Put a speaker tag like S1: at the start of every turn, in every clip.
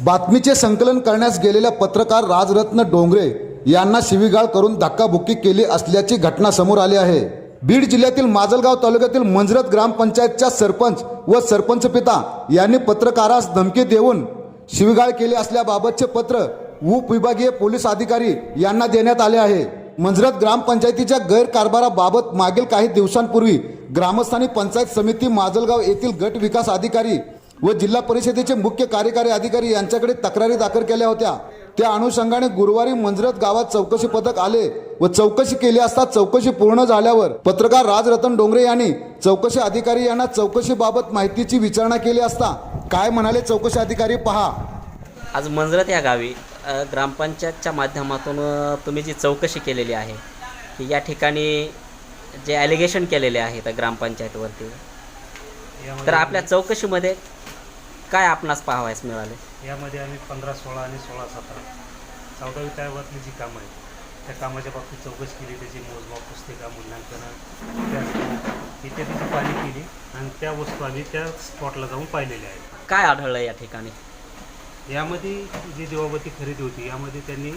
S1: बातमीचे संकलन करण्यास गेलेल्या पत्रकार राजरत्न डोंगरे यांना शिवीगाळ करून धक्काबुक्की केली असल्याची घटना समोर आली आहे. बीड जिल्ह्यातील माजलगाव तालुक्यातील मंजरत ग्रामपंचायतच्या सरपंच व सरपंच पिता यांनी पत्रकारास धमकी देऊन शिवीगाळ केली असल्याबाबतचे पत्र उपविभागीय पोलीस अधिकारी यांना देण्यात आले आहे. मंजरत ग्रामपंचायतीच्या गैरकारभाराबाबत मागील काही दिवसांपूर्वी ग्रामस्थानी पंचायत समिती माजलगाव येथील गट विकास अधिकारी व जिल्हा परिषदेचे मुख्य कार्यकारी अधिकारी यांच्याकडे तक्रारी दाखल केल्या होत्या. त्या अनुषंगाने गुरुवारी मंजरत गावात चौकशी पथक आले व चौकशी केली असता चौकशी पूर्ण झाल्यावर पत्रकार राजरतन डोंगरे यांनी चौकशी अधिकारी यांना चौकशीबाबत माहितीची विचारणा केली असता काय म्हणाले चौकशी अधिकारी पहा.
S2: आज मंजरत या गावी ग्रामपंचायतच्या माध्यमातून तुम्ही जी चौकशी केलेली आहे की या ठिकाणी जे ॲलिगेशन केलेले आहेत ग्रामपंचायतवरती तर आपल्या चौकशीमध्ये काय आपणास पाहावयास मिळाले?
S3: यामध्ये आम्ही पंधरा सोळा आणि सोळा सतरा. चौदावी त्यावरली जी कामं आहेत त्या कामाच्या बाबतीत चौकशी केली त्याची मोजमाप पुस्तिका मूल्यांकन त्या इत्यादीची पाहणी केली आणि त्या वस्तू आम्ही त्या स्पॉटला जाऊन पाहिलेल्या आहेत.
S2: काय आढळलं या ठिकाणी?
S3: यामध्ये जी देवाबती खरेदी होती यामध्ये त्यांनी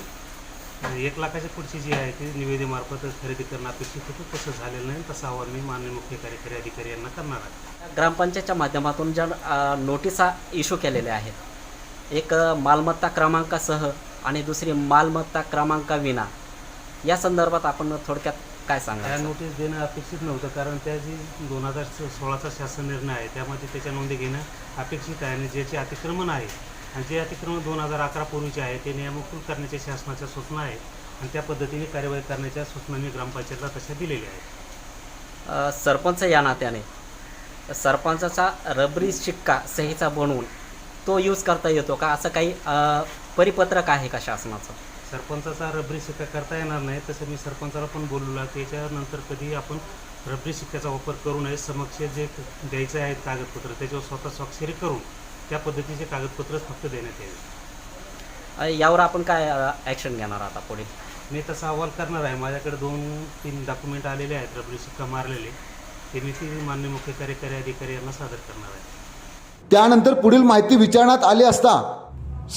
S3: एक लाखाच्या पुढची जी आहे ती निवेदेमार्फत खरेदी करणं अपेक्षित होतं. तसं झालेलं नाही. तसा अहवाल मी माननीय मुख्य कार्यकारी अधिकारी यांना करणार आहे.
S2: ग्रामपंचायतच्या माध्यमातून ज्या नोटिसा इश्यू केलेल्या आहेत एक मालमत्ता क्रमांकासह आणि दुसरी मालमत्ता क्रमांकाविना या संदर्भात आपण थोडक्यात काय सांगा
S3: नोटीस देणं अपेक्षित नव्हतं. कारण त्या जी दोन हजार सोळाचा शासन निर्णय आहे त्यामध्ये त्याच्या नोंदी घेणं अपेक्षित आहे आणि ज्याचे अतिक्रमण आहे आणि जे अतिक्रमण दोन हजार अकरा पूर्वीचे आहे ते नियमकुल करण्याच्या शासनाच्या सूचना आहेत आणि त्या पद्धतीने कार्यवाही करण्याच्या सूचना मी ग्रामपंचायतला तशा दिलेल्या आहेत.
S2: सरपंच या नात्याने. सरपंचाचा रबरी शिक्का सहीचा बनवून तो यूज करता येतो का? असं काही परिपत्रक आहे का शासनाचं?
S3: सरपंचाचा रबरी शिक्का करता येणार नाही तसं मी सरपंचाला पण बोललो त्याच्यानंतर कधी आपण रबरी शिक्क्याचा वापर करू नये. समक्ष जे द्यायचे आहेत कागदपत्र त्याच्यावर स्वतः स्वाक्षरी करून त्या पद्धतीचे कागदपत्रच फक्त देण्यात यावे.
S2: अ, यावर आपण काय ॲक्शन घेणार आता पुढे?
S3: मी तसा अहवाल करणार आहे. माझ्याकडे दोन तीन डॉक्युमेंट आलेले आहेत. रबरी शिक्का मारलेले. ते मी ती मान्य मुख्य कार्यकारी अधिकारी यांना सादर करणार आहे.
S1: त्यानंतर पुढील माहिती विचारण्यात आली असता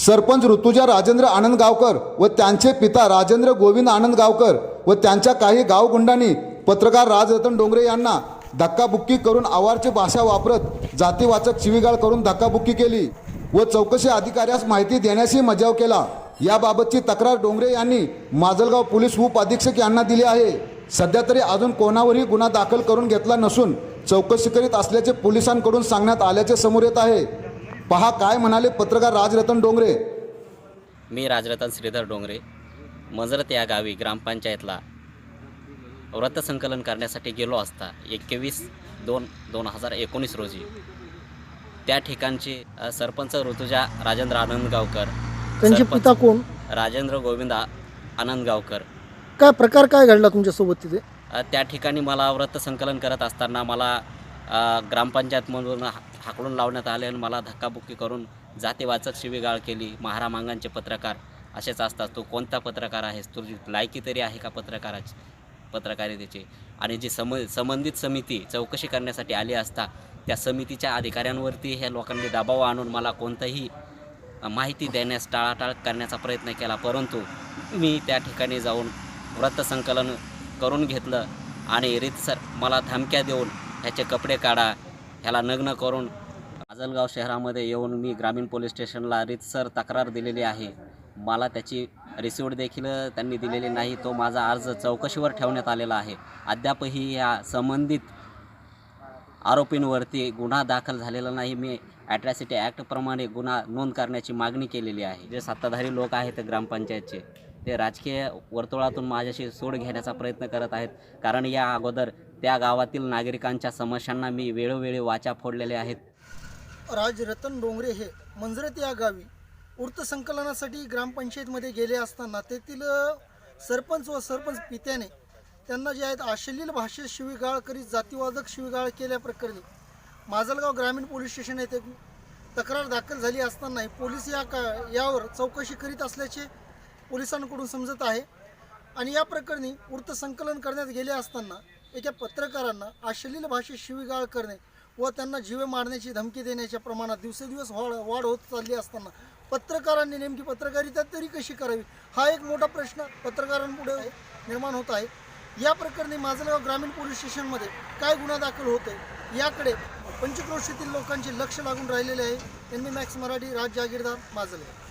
S1: सरपंच ऋतुजा राजेंद्र आनंद गावकर व त्यांचे पिता राजेंद्र गोविंद आनंद गावकर व त्यांच्या काही गावगुंडांनी पत्रकार राजरतन डोंगरे यांना धक्काबुक्की करून आवारची भाषा वापरत जातीवाचक शिवीगाळ करून धक्काबुक्की केली व चौकशी अधिकाऱ्यास माहिती देण्यासही मजाव केला. याबाबतची तक्रार डोंगरे यांनी माजलगाव पोलीस उप अधीक्षक यांना दिली आहे. सध्या तरी अजून कोणावरही गुन्हा दाखल करून घेतला नसून चौकशी करीत असल्याचे पोलिसांकडून सांगण्यात आल्याचे समोर येत आहे. पहा काय म्हणाले पत्रकार राजरतन डोंगरे.
S2: मी राजरतन श्रीधर डोंगरे मजरत या गावी ग्रामपंचायतला व्रतसंकलन करण्यासाठी गेलो असता एकवीस दोन दोन हजार एकोणीस रोजी. त्या ठिकाणचे सरपंच ऋतुजा राजेंद्र आनंद गावकर
S4: त्यांचे पिता कोण?
S2: राजेंद्र गोविंद आ- आनंद गावकर.
S4: काय प्रकार काय घडला तुमच्यासोबत तिथे?
S2: त्या ठिकाणी मला व्रतसंकलन करत असताना मला ग्रामपंचायतमधून हा- हाकलून लावण्यात आले आणि मला धक्काबुक्की करून जातीवाचक शिवीगाळ केली महारामांगांचे पत्रकार असेच असतात. तू कोणता पत्रकार आहेस तुझी लायकी तरी आहे का पत्रकाराची? पत्रकारितेचे. आणि जी सम संबंधित समिती चौकशी करण्यासाठी आली असता त्या समितीच्या अधिकाऱ्यांवरती ह्या लोकांनी दबाव आणून मला कोणतंही माहिती देण्यास टाळाटाळ करण्याचा प्रयत्न केला. परंतु मी त्या ठिकाणी जाऊन व्रतसंकलन करून घेतलं आणि रीतसर मला धमक्या देऊन ह्याचे कपडे काढा ह्याला नग्न करून आजलगाव शहरामध्ये येऊन मी ग्रामीण पोलीस स्टेशनला रीतसर तक्रार दिलेली आहे. मला त्याची रिसिप्ट देखील त्यांनी दिलेली नाही. तो माझा अर्ज चौकशीवर ठेवण्यात आलेला आहे. अद्यापही या संबंधित आरोपींवरती गुन्हा दाखल झालेला नाही. मी ॲट्रॅसिटी ॲक्टप्रमाणे गुन्हा नोंद करण्याची मागणी केलेली आहे. जे सत्ताधारी लोक आहेत ग्रामपंचायतचे ते राजकीय वर्तुळातून माझ्याशी सोड घेण्याचा प्रयत्न करत आहेत. कारण या अगोदर त्या गावातील नागरिकांच्या समस्यांना मी वेळोवेळी वाचा फोडलेले आहेत.
S4: राज रतन डोंगरे हे मंजरत या गावी वृत्तसंकलनासाठी ग्रामपंचायतमध्ये गेले असताना तेथील सरपंच व सरपंच पित्याने त्यांना जे आहेत अश्लील भाषेत शिवीगाळ करीत जातीवादक शिवीगाळ केल्याप्रकरणी माजलगाव ग्रामीण पोलीस स्टेशन येथे तक्रार दाखल झाली असतानाही पोलीस या का यावर चौकशी करीत असल्याचे पोलिसांकडून समजत आहे. आणि या प्रकरणी वृत्तसंकलन करण्यात गेले असताना एका पत्रकारांना अश्लील भाषेत शिवीगाळ करणे व त्यांना जीवे मारण्याची धमकी देण्याच्या प्रमाणात दिवसेदिवस वाढ वाढ होत चालली असताना पत्रकारांनी नेमकी पत्रकारिता तरी कशी करावी? हा एक मोठा प्रश्न पत्रकारांपुढे निर्माण होत आहे. या प्रकरणी माजलगाव ग्रामीण पोलीस स्टेशनमध्ये काय गुन्हा दाखल होतोय याकडे पंचक्रोशीतील लोकांचे लक्ष लागून राहिलेले आहे. N B max Marathi Raj Jagirdar Majalgaon.